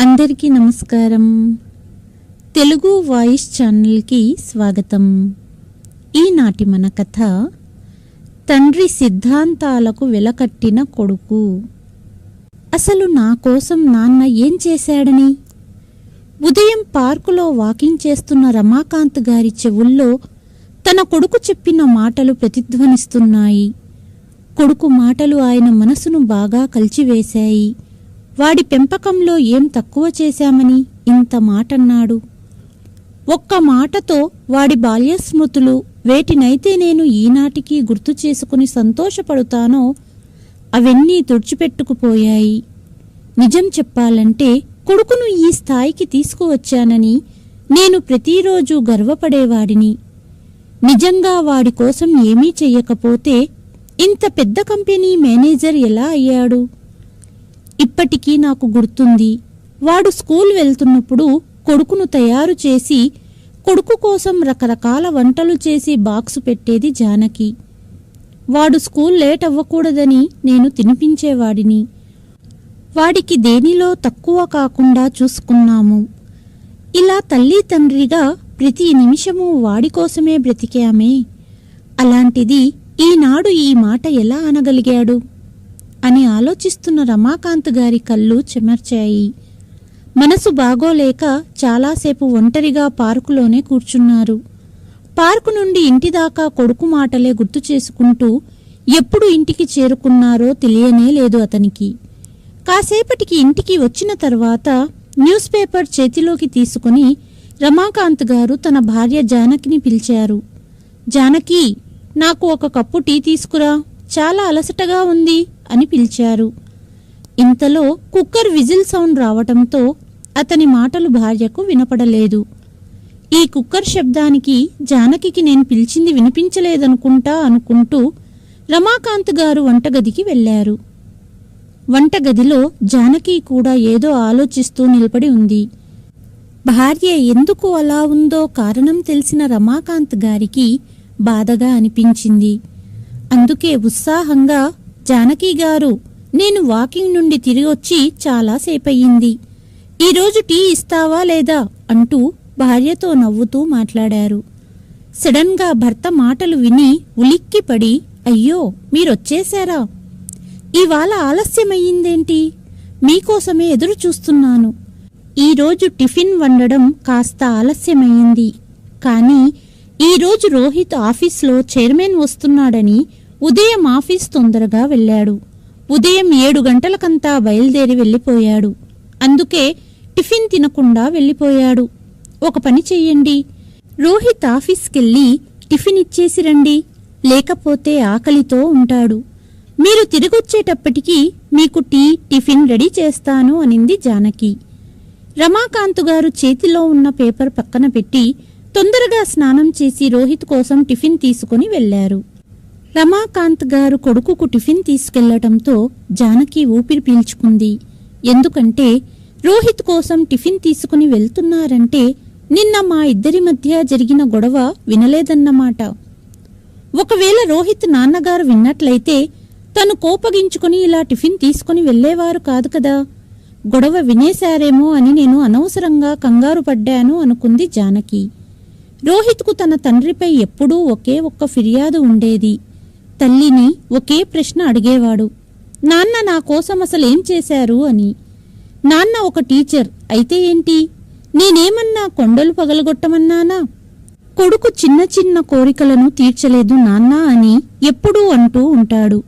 అందరికీ నమస్కారం. తెలుగు వాయిస్ ఛానల్కి స్వాగతం. ఈనాటి మన కథ తండ్రి సిద్ధాంతాలకు వెలకట్టిన కొడుకు. అసలు నా కోసం నాన్న ఏం చేశాడని? ఉదయం పార్కులో వాకింగ్ చేస్తున్న రమాకాంత్ గారి చెవుల్లో తన కొడుకు చెప్పిన మాటలు ప్రతిధ్వనిస్తున్నాయి. కొడుకు మాటలు ఆయన మనసును బాగా కలిచివేశాయి. వాడి పెంపకంలో ఏం తక్కువ చేశామని ఇంత మాటన్నాడు. ఒక్క మాటతో వాడి బాల్యస్మృతులు వేటినైతే నేను ఈనాటికి గుర్తు చేసుకుని సంతోషపడుతానో అవన్నీ తుడిచిపెట్టుకుపోయాయి. నిజం చెప్పాలంటే కొడుకును ఈ స్థాయికి తీసుకువచ్చానని నేను ప్రతిరోజు గర్వపడేవాడిని. నిజంగా వాడి కోసం ఏమీ చెయ్యకపోతే ఇంత పెద్ద కంపెనీ మేనేజర్ ఎలా అయ్యాడు? ఇప్పటికీ నాకు గుర్తుంది. వాడు స్కూల్ వెళ్తున్నప్పుడు కొడుకును తయారు చేసి కొడుకు కోసం రకరకాల వంటలు చేసి బాక్సు పెట్టేది జానకి. వాడు స్కూల్ లేట్ అవ్వకూడదని నేను తినిపించేవాడిని. వాడికి దేనిలో తక్కువ కాకుండా చూసుకున్నాము. ఇలా తల్లి తండ్రిగా ప్రతి నిమిషము వాడి కోసమే బ్రతికామే. అలాంటిది ఈనాడు ఈ మాట ఎలా అనగలిగాడు? అని ఆలోచిస్తున్న రమాకాంత్ గారి కళ్ళు చెమర్చాయి. మనసు బాగోలేక చాలాసేపు ఒంటరిగా పార్కులోనే కూర్చున్నారు. పార్కు నుండి ఇంటి దాకా కొడుకు మాటలే గుర్తు చేసుకుంటూ ఎప్పుడు ఇంటికి చేరుకున్నారో తెలియనే లేదు అతనికి. కాసేపటికి ఇంటికి వచ్చిన తర్వాత న్యూస్ పేపర్ చేతిలోకి తీసుకుని రమాకాంత్ గారు తన భార్య జానకిని పిలిచారు. జానకి నాకు ఒక కప్పు టీ తీసుకురా. చాలా అలసటగా ఉంది. అని పిలిచారు. ఇంతలో కుక్కర్ విజిల్ సౌండ్ రావటంతో అతని మాటలు భార్యకు వినపడలేదు. ఈ కుక్కర్ శబ్దానికి జానకికి నేను పిలిచింది వినిపించలేదనుకుంటా అనుకుంటూ రమాకాంత్ గారు వంటగదికి వెళ్ళారు వంటగదిలో జానకి కూడా ఏదో ఆలోచిస్తూ నిలబడి ఉంది. భార్య ఎందుకు అలా ఉందో కారణం తెలిసిన రమాకాంత్ గారికి బాధగా అనిపించింది. అందుకే ఉత్సాహంగా జానకి గారు నేను వాకింగ్ నుండి తిరిగొచ్చి చాలాసేపయ్యింది ఈరోజు టీ ఇస్తావా లేదా? అంటూ భార్యతో నవ్వుతూ మాట్లాడారు. సడన్గా భర్త మాటలు విని ఉలిక్కిపడి అయ్యో మీరొచ్చేశారా? ఇవాళ ఆలస్యమయ్యిందేంటి? మీకోసమే ఎదురు చూస్తున్నాను ఈరోజు టిఫిన్ వండడం కాస్త ఆలస్యమయ్యింది. కానీ ఈరోజు రోహిత్ ఆఫీస్లో చైర్మన్ వస్తున్నాడని ఉదయం ఆఫీస్ తొందరగా వెళ్ళాడు. ఉదయం ఏడు గంటలకంతా బయలుదేరి వెళ్ళిపోయాడు. అందుకే టిఫిన్ తినకుండా వెళ్ళిపోయాడు. ఒక పని చెయ్యండి. రోహిత్ ఆఫీస్కెళ్ళి టిఫిన్ ఇచ్చేసి రండి. లేకపోతే ఆకలితో ఉంటాడు. మీరు తిరిగొచ్చేటప్పటికి మీకు టీ టిఫిన్ రెడీ చేస్తాను అనింది జానకి. రమాకాంత్ గారు చేతిలో ఉన్న పేపర్ పక్కన పెట్టి తొందరగా స్నానం చేసి రోహిత్ కోసం టిఫిన్ తీసుకుని వెళ్ళారు రమాకాంత్ గారు కొడుకుకు టిఫిన్ తీసుకెళ్ళటంతో జానకి ఊపిరి పీల్చుకుంది. ఎందుకంటే రోహిత్ కోసం టిఫిన్ తీసుకుని వెళ్తున్నారంటే నిన్న మా ఇద్దరి మధ్య జరిగిన గొడవ వినలేదన్నమాట. ఒకవేళ రోహిత్ నాన్నగారు విన్నట్లయితే తను కోపగించుకుని ఇలా టిఫిన్ తీసుకుని వెళ్ళేవారు కాదు కదా. గొడవ వినేశారేమో అని నేను అనవసరంగా కంగారు పడ్డాను అనుకుంది జానకి. రోహిత్కు తన తండ్రిపై ఎప్పుడూ ఒకే ఒక్క ఫిర్యాదు ఉండేది. తల్లిని ఒకే ప్రశ్న అడిగేవాడు నాన్న నా కోసం అసలేం చేశారు? అని. నాన్న ఒక టీచర్ అయితే ఏంటి? నేనేమన్నా కొండలు పగలగొట్టమన్నానా? కొడుకు చిన్న చిన్న కోరికలను తీర్చలేదు నాన్నా అని ఎప్పుడూ అంటూ ఉంటాడు.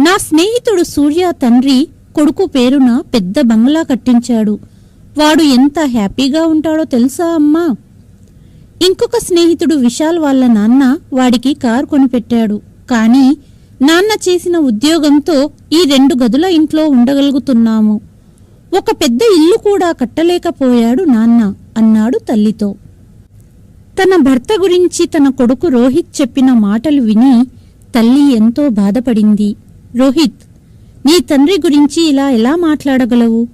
నా స్నేహితుడు సూర్య తండ్రి కొడుకు పేరున పెద్ద బంగ్లా కట్టించాడు. వాడు ఎంత హ్యాపీగా ఉంటాడో తెలుసా అమ్మా? ఇంకొక స్నేహితుడు విశాల్ వాళ్ళ నాన్న వాడికి కారు కొనిపెట్టాడు. కానీ నాన్న చేసిన ఉద్యోగంతో ఈ రెండు గదుల ఇంట్లో ఉండగలుగుతున్నాము. ఒక పెద్ద ఇల్లు కూడా కట్టలేకపోయాడు నాన్న అన్నాడు తల్లితో. తన భర్త గురించి తన కొడుకు రోహిత్ చెప్పిన మాటలు విని తల్లి ఎంతో బాధపడింది. రోహిత్ నీ తండ్రి గురించి ఇలా ఎలా మాట్లాడగలవు?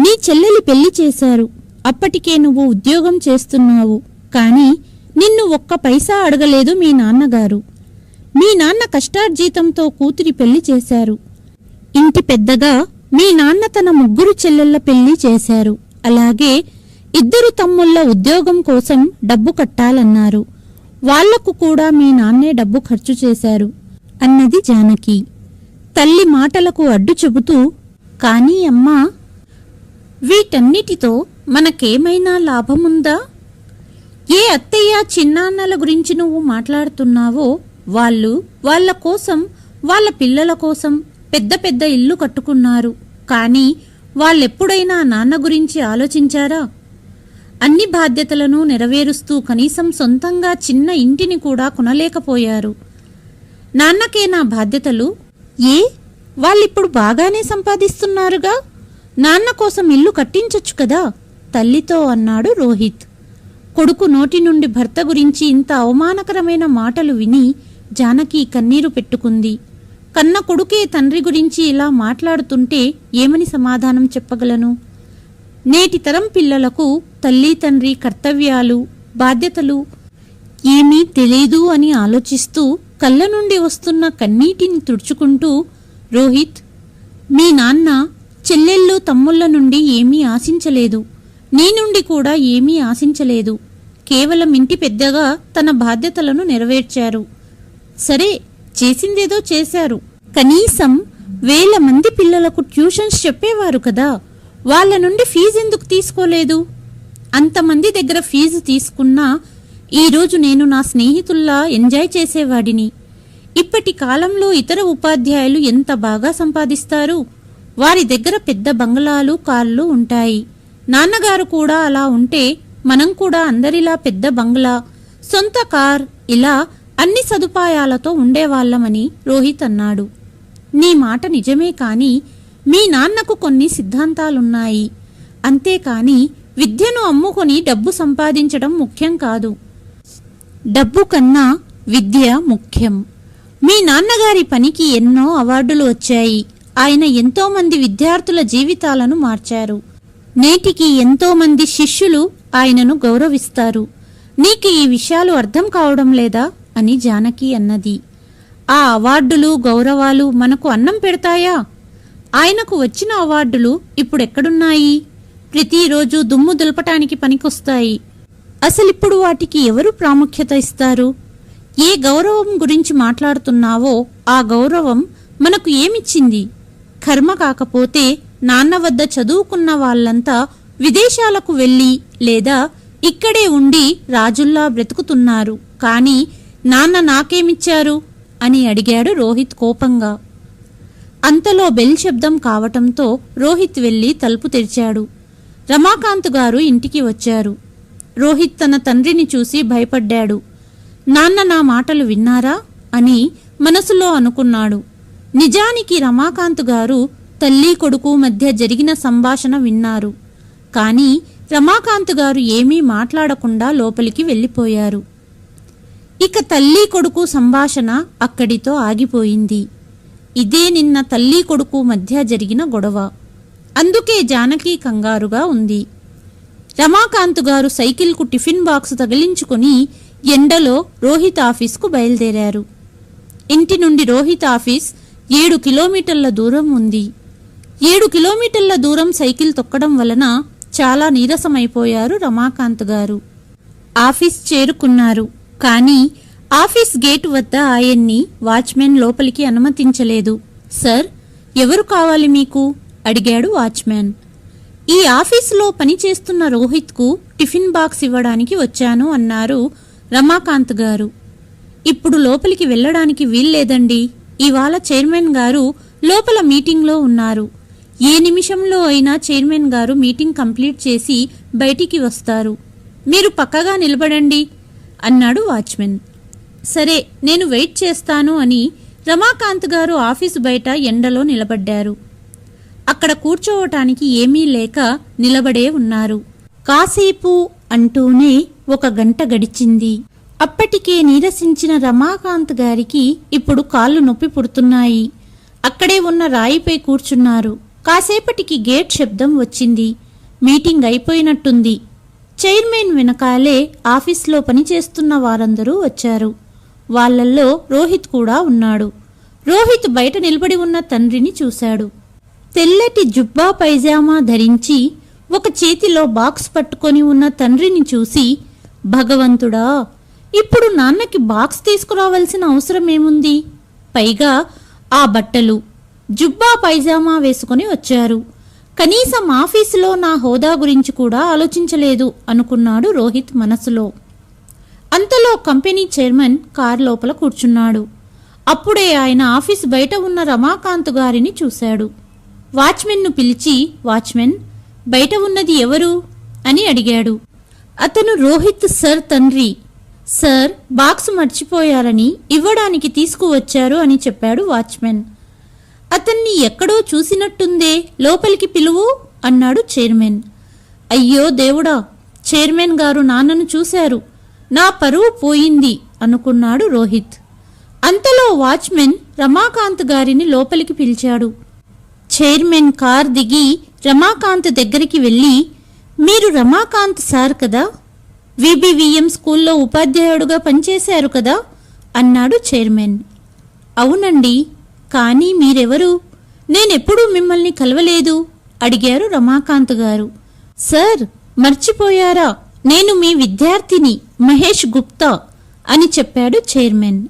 నీ చెల్లెలి పెళ్ళి చేశారు. అప్పటికే నువ్వు ఉద్యోగం చేస్తున్నావు. కానీ నిన్ను ఒక్క పైసా అడగలేదు మీ నాన్నగారు. మీ నాన్న కష్టార్జీతంతో కూతురి పెళ్ళి చేశారు. ఇంటి పెద్దగా మీ నాన్న తన ముగ్గురు చెల్లెళ్ళ పెళ్ళి చేశారు. అలాగే ఇద్దరు తమ్ముళ్ళ ఉద్యోగం కోసం డబ్బు కట్టాలన్నారు. వాళ్ళకు కూడా మీ నాన్నే డబ్బు ఖర్చు చేశారు అన్నది జానకి. తల్లి మాటలకు అడ్డు చెబుతూ కానీ అమ్మా వీటన్నిటితో మనకేమైనా లాభముందా? ఏ అత్తయ్య చిన్నాన్నల గురించి నువ్వు మాట్లాడుతున్నావో వాళ్ళు వాళ్ళ కోసం వాళ్ళ పిల్లల కోసం పెద్ద పెద్ద ఇల్లు కట్టుకున్నారు. కానీ వాళ్ళెప్పుడైనా నాన్న గురించి ఆలోచించారా? అన్ని బాధ్యతలను నెరవేరుస్తూ కనీసం సొంతంగా చిన్న ఇంటిని కూడా కొనలేకపోయారు. నాన్నకే నా బాధ్యతలు? ఏ? వాళ్ళిప్పుడు బాగానే సంపాదిస్తున్నారుగా? నాన్న కోసం ఇల్లు కట్టించొచ్చు కదా? తల్లితో అన్నాడు రోహిత్. కొడుకు నోటి నుండి భర్త గురించి ఇంత అవమానకరమైన మాటలు విని జానకి కన్నీరు పెట్టుకుంది. కన్న కొడుకే తండ్రి గురించి ఇలా మాట్లాడుతుంటే ఏమని సమాధానం చెప్పగలను? నేటి తరం పిల్లలకు తల్లి తండ్రి కర్తవ్యాలు బాధ్యతలు ఏమీ తెలీదు అని ఆలోచిస్తూ కళ్ళ నుండి వస్తున్న కన్నీటిని తుడుచుకుంటూ రోహిత్ మీ నాన్న చెల్లెళ్ళు తమ్ముళ్ళ నుండి ఏమీ ఆశించలేదు. నీ నుండి కూడా ఏమీ ఆశించలేదు. కేవలం ఇంటి పెద్దగా తన బాధ్యతలను నెరవేర్చారు. సరే చేసిందేదో చేశారు. కనీసం వేల మంది పిల్లలకు ట్యూషన్స్ చెప్పేవారు కదా వాళ్ళ నుండి ఫీజు ఎందుకు తీసుకోలేదు? అంతమంది దగ్గర ఫీజు తీసుకున్నా ఈరోజు నేను నా స్నేహితుల్లా ఎంజాయ్ చేసేవాడిని. ఇప్పటి కాలంలో ఇతర ఉపాధ్యాయులు ఎంత బాగా సంపాదిస్తారు? వారి దగ్గర పెద్ద బంగ్లాలు కార్లు ఉంటాయి. నాన్నగారు కూడా అలా ఉంటే మనం కూడా అందరిలా పెద్ద బంగ్లా సొంత కార్ ఇలా అన్ని సదుపాయాలతో ఉండేవాళ్ళమని రోహిత్ అన్నాడు. నీ మాట నిజమే కాని మీ నాన్నకు కొన్ని సిద్ధాంతాలున్నాయి. అంతేకాని విద్యను అమ్ముకొని డబ్బు సంపాదించడం ముఖ్యం కాదు. డబ్బు కన్నా విద్య ముఖ్యం. మీ నాన్నగారి పనికి ఎన్నో అవార్డులు వచ్చాయి. ఆయన ఎంతోమంది విద్యార్థుల జీవితాలను మార్చారు. నేటికి ఎంతోమంది శిష్యులు ఆయనను గౌరవిస్తారు. నీకు ఈ విషయాలు అర్థం కావడం లేదా? అని జానకి అన్నది. ఆ అవార్డులు గౌరవాలు మనకు అన్నం పెడతాయా? ఆయనకు వచ్చిన అవార్డులు ఇప్పుడెక్కడున్నాయి? ప్రతిరోజు దుమ్ము దులపటానికి పనికొస్తాయి. అసలిప్పుడు వాటికి ఎవరు ప్రాముఖ్యత ఇస్తారు? ఏ గౌరవం గురించి మాట్లాడుతున్నావో ఆ గౌరవం మనకు ఏమిచ్చింది? కర్మ కాకపోతే నాన్న వద్ద చదువుకున్న వాళ్ళంతా విదేశాలకు వెళ్ళి లేదా ఇక్కడే ఉండి రాజుల్లా బ్రతుకుతున్నారు. కానీ నాన్న నాకేమిచ్చారు? అని అడిగాడు రోహిత్ కోపంగా. అంతలో బెల్ శబ్దం కావటంతో రోహిత్ వెళ్ళి తలుపు తెరిచాడు. రమాకాంత్ గారు ఇంటికి వచ్చారు. రోహిత్ తన తండ్రిని చూసి భయపడ్డాడు. నాన్న నా మాటలు విన్నారా? అని మనసులో అనుకున్నాడు. నిజానికి రమాకాంత్ గారు తల్లి కొడుకు మధ్య జరిగిన సంభాషణ విన్నారు. కానీ రమాకాంత్ గారు ఏమీ మాట్లాడకుండా లోపలికి వెళ్ళిపోయారు. ఇక తల్లి కొడుకు సంభాషణ అక్కడితో ఆగిపోయింది. ఇదే నిన్న తల్లి కొడుకు మధ్య జరిగిన గొడవ. అందుకే జానకి కంగారుగా ఉంది. రమాకాంత్ గారు సైకిల్కు టిఫిన్ బాక్స్ తగిలించుకుని ఎండలో రోహిత్ ఆఫీస్కు బయలుదేరారు. ఇంటి నుండి రోహిత్ ఆఫీస్ ఏడు కిలోమీటర్ల దూరం ఉంది. ఏడు కిలోమీటర్ల దూరం సైకిల్ తొక్కడం వలన చాలా నీరసమైపోయారు రమాకాంత్ గారు. ఆఫీస్ చేరుకున్నారు. కానీ ఆఫీస్ గేటు వద్ద ఆయన్ని వాచ్మెన్ లోపలికి అనుమతించలేదు. సార్ ఎవరు కావాలి మీకు? అడిగాడు వాచ్మెన్. ఈ ఆఫీసులో పనిచేస్తున్న రోహిత్కు టిఫిన్ బాక్స్ ఇవ్వడానికి వచ్చాను అన్నారు రమాకాంత్ గారు. ఇప్పుడు లోపలికి వెళ్ళడానికి వీల్లేదండి ఇవాళ చైర్మన్ గారు లోపల మీటింగ్లో ఉన్నారు. ఏ నిమిషంలో అయినా చైర్మన్ గారు మీటింగ్ కంప్లీట్ చేసి బయటికి వస్తారు. మీరు పక్కగా నిలబడండి. అన్నాడు వాచ్మెన్. సరే నేను వెయిట్ చేస్తాను అని రమాకాంత్ గారు ఆఫీసు బయట ఎండలో నిలబడ్డారు. అక్కడ కూర్చోవటానికి ఏమీ లేక నిలబడే ఉన్నారు. కాసేపు అంటూనే ఒక గంట గడిచింది. అప్పటికే నీరసించిన రమాకాంత్ గారికి ఇప్పుడు కాళ్ళు నొప్పి పుడుతున్నాయి. అక్కడే ఉన్న రాయిపై కూర్చున్నారు. కాసేపటికి గేట్ శబ్దం వచ్చింది. మీటింగ్ అయిపోయినట్టుంది. చైర్మన్ వెనకాలే ఆఫీస్లో పనిచేస్తున్న వారందరూ వచ్చారు. వాళ్ళల్లో రోహిత్ కూడా ఉన్నాడు. రోహిత్ బయట నిలబడి ఉన్న తండ్రిని చూశాడు. తెల్లటి జుబ్బా పైజామా ధరించి ఒక చేతిలో బాక్స్ పట్టుకొని ఉన్న తండ్రిని చూసి భగవంతుడా ఇప్పుడు నాన్నకి బాక్స్ తీసుకురావాల్సిన అవసరం ఏముంది? పైగా ఆ బట్టలు జుబ్బా పైజామా వేసుకొని వచ్చారు. కనీసం ఆఫీసులో నా హోదా గురించి కూడా ఆలోచించలేదు అనుకున్నాడు రోహిత్ మనసులో. అంతలో కంపెనీ చైర్మన్ కార్ లోపల కూర్చున్నాడు. అప్పుడే ఆయన ఆఫీస్ బయట ఉన్న రమాకాంత్ గారిని చూశాడు. వాచ్మెన్ను పిలిచి వాచ్మెన్ బయట ఉన్నది ఎవరు? అని అడిగాడు. అతను రోహిత్ సర్ తండ్రి. సర్ బాక్స్ మర్చిపోయారని ఇవ్వడానికి తీసుకువచ్చారు అని చెప్పాడు వాచ్మెన్. అతన్ని ఎక్కడో చూసినట్టుందే. లోపలికి పిలువు అన్నాడు చైర్మన్. అయ్యో దేవుడా చైర్మన్ గారు నాన్నను చూశారు. నా పరువు పోయింది అనుకున్నాడు రోహిత్. అంతలో వాచ్మెన్ రమాకాంత్ గారిని లోపలికి పిలిచాడు. చైర్మన్ కార్ దిగి రమాకాంత్ దగ్గరికి వెళ్ళి మీరు రమాకాంత్ సార్ కదా? విబివిఎం స్కూల్లో ఉపాధ్యాయుడుగా పనిచేశారు కదా? అన్నాడు చైర్మన్. అవునండి కానీ మీరెవరు? నేనెప్పుడూ మిమ్మల్ని కలవలేదు అడిగారు రమాకాంత్ గారు. సార్ మర్చిపోయారా? నేను మీ విద్యార్థిని మహేష్ గుప్తా అని చెప్పాడు చైర్మన్.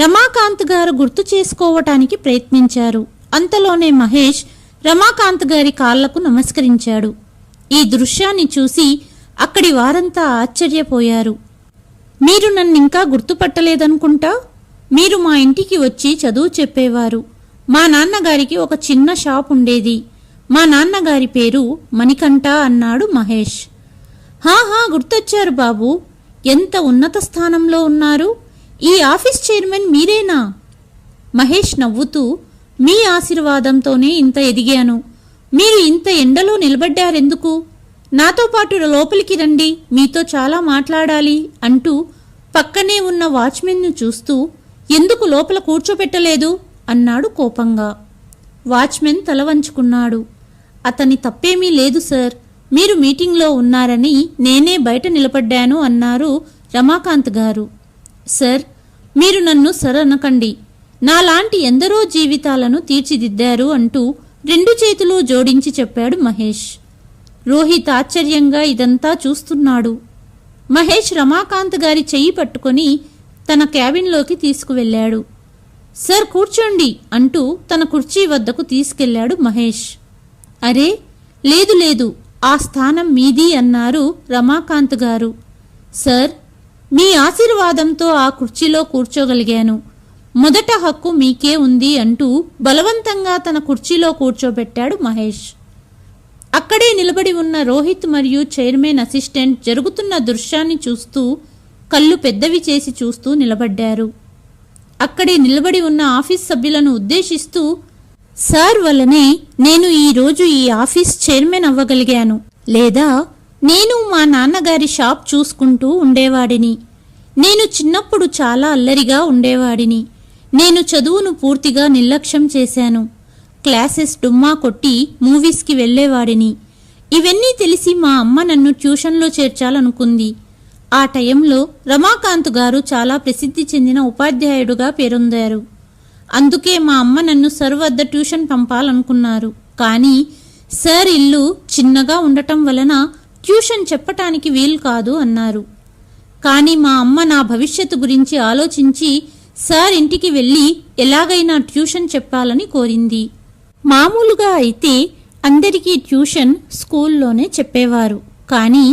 రమాకాంత్ గారు గుర్తు చేసుకోవటానికి ప్రయత్నించారు. అంతలోనే మహేష్ రమాకాంత్ గారి కాళ్ళకు నమస్కరించాడు. ఈ దృశ్యాన్ని చూసి అక్కడి వారంతా ఆశ్చర్యపోయారు. మీరు నన్నింకా గుర్తుపట్టలేదనుకుంటా? మీరు మా ఇంటికి వచ్చి చదువు చెప్పేవారు. మా నాన్నగారికి ఒక చిన్న షాప్ ఉండేది. మా నాన్నగారి పేరు మణికంఠ అన్నాడు మహేష్. హాహా గుర్తొచ్చారు బాబు. ఎంత ఉన్నత స్థానంలో ఉన్నారు. ఈ ఆఫీస్ చైర్మన్ మీరేనా? మహేష్ నవ్వుతూ మీ ఆశీర్వాదంతోనే ఇంత ఎదిగాను. మీరు ఇంత ఎండలో నిలబడ్డారెందుకు? నాతో పాటు లోపలికి రండి. మీతో చాలా మాట్లాడాలి అంటూ పక్కనే ఉన్న వాచ్మెన్ను చూస్తూ ఎందుకు లోపల కూర్చోపెట్టలేదు? అన్నాడు కోపంగా. వాచ్మెన్ తల వంచుకున్నాడు. అతని తప్పేమీ లేదు సార్. మీరు మీటింగ్లో ఉన్నారని నేనే బయట నిలబడ్డాను అన్నారు రమాకాంత్ గారు. సార్ మీరు నన్ను సర్ అనకండి నాలాంటి ఎందరో జీవితాలను తీర్చిదిద్దారు అంటూ రెండు చేతులు జోడించి చెప్పాడు మహేష్. రోహిత్ ఆశ్చర్యంగా ఇదంతా చూస్తున్నాడు. మహేష్ రమాకాంత్ గారి చెయ్యి పట్టుకొని తన క్యాబిన్లోకి తీసుకువెళ్ళాడు. సార్ కూర్చోండి అంటూ తన కుర్చీ వద్దకు తీసుకెళ్ళాడు మహేష్. అరే లేదు లేదు ఆ స్థానం మీది అన్నారు రమాకాంత్ గారు. సార్ మీ ఆశీర్వాదంతో ఆ కుర్చీలో కూర్చోగలిగాను. మొదట హక్కు మీకే ఉంది అంటూ బలవంతంగా తన కుర్చీలో కూర్చోబెట్టాడు మహేష్. అక్కడే నిలబడి ఉన్న రోహిత్ మరియు చైర్మన్ అసిస్టెంట్ జరుగుతున్న దృశ్యాన్ని చూస్తూ కళ్ళు పెద్దవి చేసి చూస్తూ నిలబడ్డారు. అక్కడే నిలబడి ఉన్న ఆఫీస్ సభ్యులను ఉద్దేశిస్తూ సార్ వల్లనే నేను ఈరోజు ఈ ఆఫీస్ చైర్మన్ అవ్వగలిగాను. లేదా నేను మా నాన్నగారి షాప్ చూసుకుంటూ ఉండేవాడిని. నేను చిన్నప్పుడు చాలా అల్లరిగా ఉండేవాడిని. నేను చదువును పూర్తిగా నిర్లక్ష్యం చేశాను. క్లాసెస్ డుమ్మా కొట్టి మూవీస్కి వెళ్ళేవాడిని. ఇవన్నీ తెలిసి మా అమ్మ నన్ను ట్యూషన్లో చేర్చాలనుకుంది. ఆ టైంలో రమాకాంత్ గారు చాలా ప్రసిద్ధి చెందిన ఉపాధ్యాయుడుగా పేరొందారు. అందుకే మా అమ్మ నన్ను సర్ వద్ద ట్యూషన్ పంపాలనుకున్నారు. కానీ సార్ ఇల్లు చిన్నగా ఉండటం వలన ట్యూషన్ చెప్పటానికి వీలు కాదు అన్నారు. కానీ మా అమ్మ నా భవిష్యత్తు గురించి ఆలోచించి సార్ ఇంటికి వెళ్ళి ఎలాగైనా ట్యూషన్ చెప్పాలని కోరింది. మామూలుగా అయితే అందరికీ ట్యూషన్ స్కూల్లోనే చెప్పేవారు. కానీ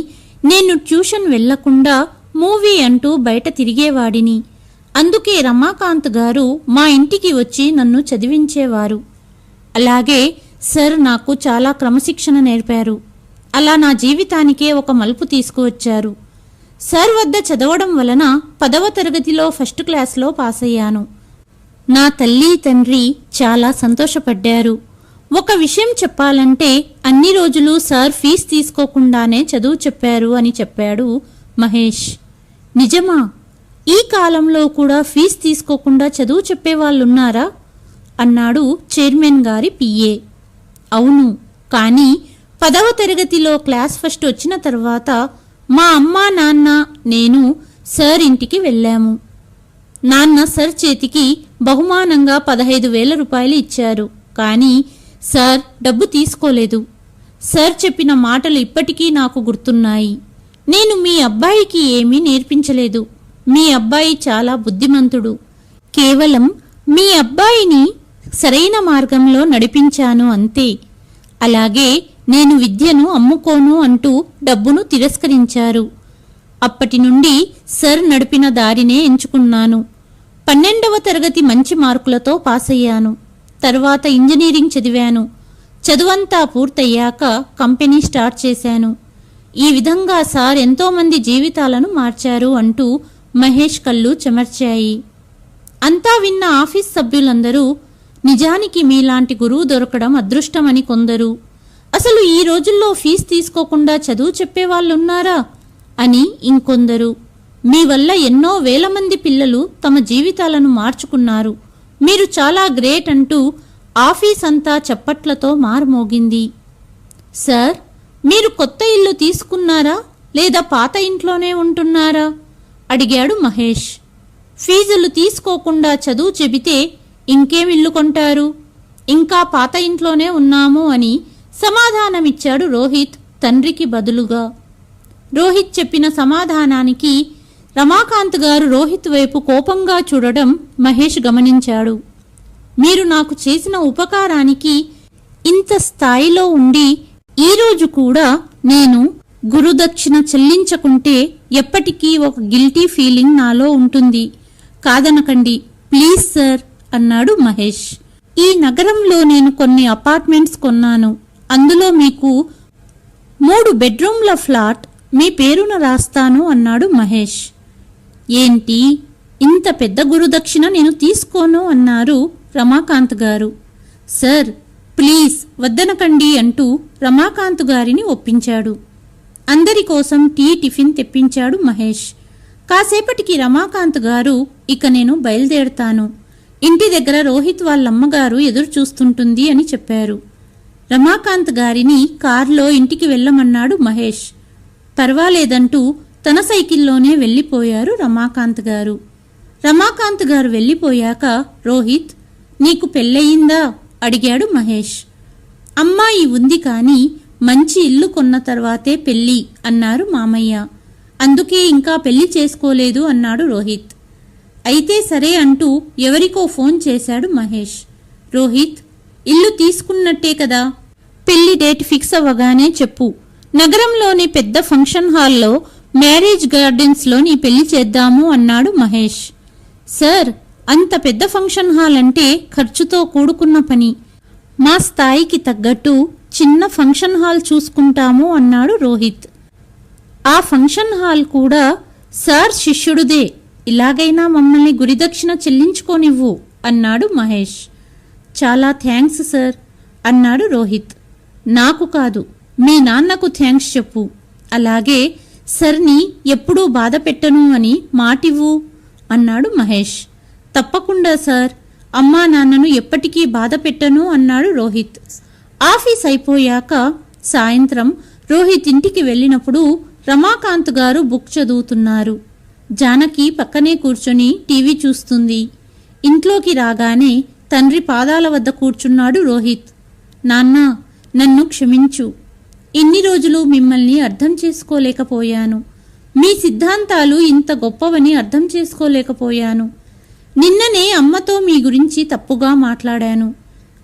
నేను ట్యూషన్ వెళ్ళకుండా మూవీ అంటూ బయట తిరిగేవాడిని. అందుకే రమాకాంత్ గారు మా ఇంటికి వచ్చి నన్ను చదివించేవారు. అలాగే సార్ నాకు చాలా క్రమశిక్షణ నేర్పారు. అలా నా జీవితానికే ఒక మలుపు తీసుకువచ్చారు. సార్ వద్ద చదవడం వలన పదవ తరగతిలో ఫస్ట్ క్లాస్లో పాస్ అయ్యాను నా తల్లి తండ్రి చాలా సంతోషపడ్డారు. ఒక విషయం చెప్పాలంటే అన్ని రోజులు సార్ ఫీజు తీసుకోకుండానే చదువు చెప్పారు అని చెప్పాడు మహేష్. నిజమా? ఈ కాలంలో కూడా ఫీజు తీసుకోకుండా చదువు చెప్పేవాళ్ళున్నారా? అన్నాడు చైర్మన్ గారి పిఏ అవును కానీ పదవ తరగతిలో క్లాస్ ఫస్ట్ వచ్చిన తర్వాత మా అమ్మ నాన్న నేను సార్ ఇంటికి వెళ్ళాము. నాన్న సర్ చేతికి బహుమానంగా పదహైదు వేల రూపాయలు ఇచ్చారు. కానీ సార్ డబ్బు తీసుకోలేదు. సార్ చెప్పిన మాటలు ఇప్పటికీ నాకు గుర్తున్నాయి. నేను మీ అబ్బాయికి ఏమీ నేర్పించలేదు. మీ అబ్బాయి చాలా బుద్ధిమంతుడు. కేవలం మీ అబ్బాయిని సరైన మార్గంలో నడిపించాను అంతే. అలాగే నేను విద్యను అమ్ముకోను అంటూ డబ్బును తిరస్కరించారు. అప్పటి నుండి సర్ నడిపిన దారినే ఎంచుకున్నాను. పన్నెండవ తరగతి మంచి మార్కులతో పాస్ అయ్యాను తర్వాత ఇంజనీరింగ్ చదివాను. చదువంతా పూర్తయ్యాక కంపెనీ స్టార్ట్ చేశాను. ఈ విధంగా సార్ ఎంతోమంది జీవితాలను మార్చారు అంటూ మహేష్ కళ్ళు చెమర్చాయి. అంతా విన్న ఆఫీస్ సభ్యులందరూ నిజానికి మీలాంటి గురువు దొరకడం అదృష్టమని కొందరు. అసలు ఈ రోజుల్లో ఫీజు తీసుకోకుండా చదువు చెప్పేవాళ్ళున్నారా? అని ఇంకొందరు. మీ వల్ల ఎన్నో వేల మంది పిల్లలు తమ జీవితాలను మార్చుకున్నారు. మీరు చాలా గ్రేట్ అంటూ ఆఫీస్ అంతా చప్పట్లతో మారుమోగింది. సార్ మీరు కొత్త ఇల్లు తీసుకున్నారా? లేదా పాత ఇంట్లోనే ఉంటున్నారా? అడిగాడు మహేష్. ఫీజులు తీసుకోకుండా చదువు చెబితే ఇంకేం ఇల్లు కొంటారు? ఇంకా పాత ఇంట్లోనే ఉన్నాము అని సమాధానమిచ్చాడు రోహిత్ తండ్రికి బదులుగా. రోహిత్ చెప్పిన సమాధానానికి రమాకాంత్ గారు రోహిత్ వైపు కోపంగా చూడడం మహేష్ గమనించాడు. మీరు నాకు చేసిన ఉపకారానికి ఇంత స్థాయిలో ఉండి ఈరోజు కూడా నేను గురుదక్షిణ చెల్లించకుంటే ఎప్పటికీ ఒక గిల్టీ ఫీలింగ్ నాలో ఉంటుంది. కాదనకండి ప్లీజ్ సార్ అన్నాడు మహేష్. ఈ నగరంలో నేను కొన్ని అపార్ట్మెంట్స్ కొన్నాను. అందులో మీకు మూడు బెడ్రూమ్ల ఫ్లాట్ మీ పేరున రాస్తాను అన్నాడు మహేష్. ఏంటి? ఇంత పెద్ద గురుదక్షిణ నేను తీసుకోను అన్నారు రమాకాంత్ గారు. సార్ ప్లీజ్ వద్దనకండి అంటూ రమాకాంత్ గారిని ఒప్పించాడు. అందరి కోసం టీ టిఫిన్ తెప్పించాడు మహేష్. కాసేపటికి రమాకాంత్ గారు ఇక నేను బయలుదేరుతాను. ఇంటి దగ్గర రోహిత్ వాళ్ళమ్మగారు ఎదురు చూస్తుంటుంది అని చెప్పారు. రమాకాంత్ గారిని కారులో ఇంటికి వెళ్ళమన్నాడు మహేష్. పర్వాలేదంటూ తన సైకిల్లోనే వెళ్ళిపోయారు రమాకాంత్ గారు. రమాకాంత్ గారు వెళ్ళిపోయాక రోహిత్ నీకు పెళ్ళయిందా? అడిగాడు మహేష్. అమ్మాయి ఉంది కానీ మంచి ఇల్లు కొన్న తర్వాతే పెళ్ళి అన్నారు మామయ్య. అందుకే ఇంకా పెళ్ళి చేసుకోలేదు అన్నాడు రోహిత్. అయితే సరే అంటూ ఎవరికో ఫోన్ చేశాడు మహేష్. రోహిత్ ఇల్లు తీసుకున్నట్టే కదా. పెళ్ళి డేట్ ఫిక్స్ అవ్వగానే చెప్పు. నగరంలోని పెద్ద ఫంక్షన్ హాల్లో మ్యారేజ్ గార్డెన్స్లో నీ పెళ్ళి చేద్దాము అన్నాడు మహేష్. సార్ అంత పెద్ద ఫంక్షన్ హాల్ అంటే ఖర్చుతో కూడుకున్న పని. మా స్థాయికి తగ్గట్టు చిన్న ఫంక్షన్ హాల్ చూసుకుంటాము అన్నాడు రోహిత్. ఆ ఫంక్షన్ హాల్ కూడా సార్ శిష్యుడుదే ఇలాగైనా మమ్మల్ని గురిదక్షిణ చెల్లించుకోనివ్వు అన్నాడు మహేష్. చాలా థ్యాంక్స్ సార్ అన్నాడు రోహిత్. నాకు కాదు మీ నాన్నకు థ్యాంక్స్ చెప్పు. అలాగే సర్ని ఎప్పుడూ బాధ పెట్టను అని మాటివ్వు అన్నాడు మహేష్. తప్పకుండా సార్. అమ్మా నాన్నను ఎప్పటికీ బాధ పెట్టను అన్నాడు రోహిత్. ఆఫీస్ అయిపోయాక సాయంత్రం రోహిత్ ఇంటికి వెళ్ళినప్పుడు రమాకాంత్ గారు బుక్ చదువుతున్నారు. జానకి పక్కనే కూర్చొని టీవీ చూస్తుంది. ఇంట్లోకి రాగానే తండ్రి పాదాల వద్ద కూర్చున్నాడు రోహిత్. నాన్న నన్ను క్షమించు. ఇన్ని రోజులు మిమ్మల్ని అర్థం చేసుకోలేకపోయాను. మీ సిద్ధాంతాలు ఇంత గొప్పవని అర్థం చేసుకోలేకపోయాను. నిన్ననే అమ్మతో మీ గురించి తప్పుగా మాట్లాడాను.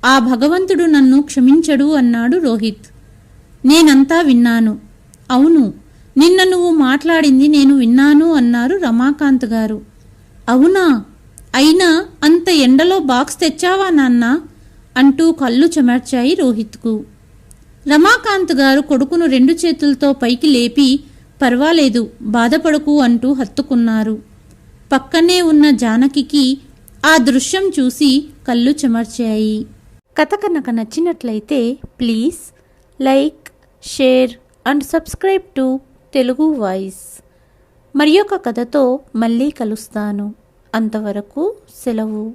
ఆ భగవంతుడు నన్ను క్షమించడు అన్నాడు రోహిత్. నేనంతా విన్నాను. అవును నిన్న నువ్వు మాట్లాడింది నేను విన్నాను అన్నారు రమాకాంత్ గారు. అవునా? అయినా అంత ఎండలో బాక్స్ తెచ్చావా నాన్న? అంటూ కళ్ళు చెమర్చాయి రోహిత్కు. రమాకాంత్ గారు కొడుకును రెండు చేతులతో పైకి లేపి పర్వాలేదు బాధపడకు అంటూ హత్తుకున్నారు. పక్కనే ఉన్న జానకికి ఆ దృశ్యం చూసి కళ్ళు చెమర్చాయి. కథ కనుక నచ్చినట్లయితే please like share and subscribe to Telugu voice. మరి ఒక కథతో మళ్ళీ కలుస్తాను. అంతవరకు సెలవు.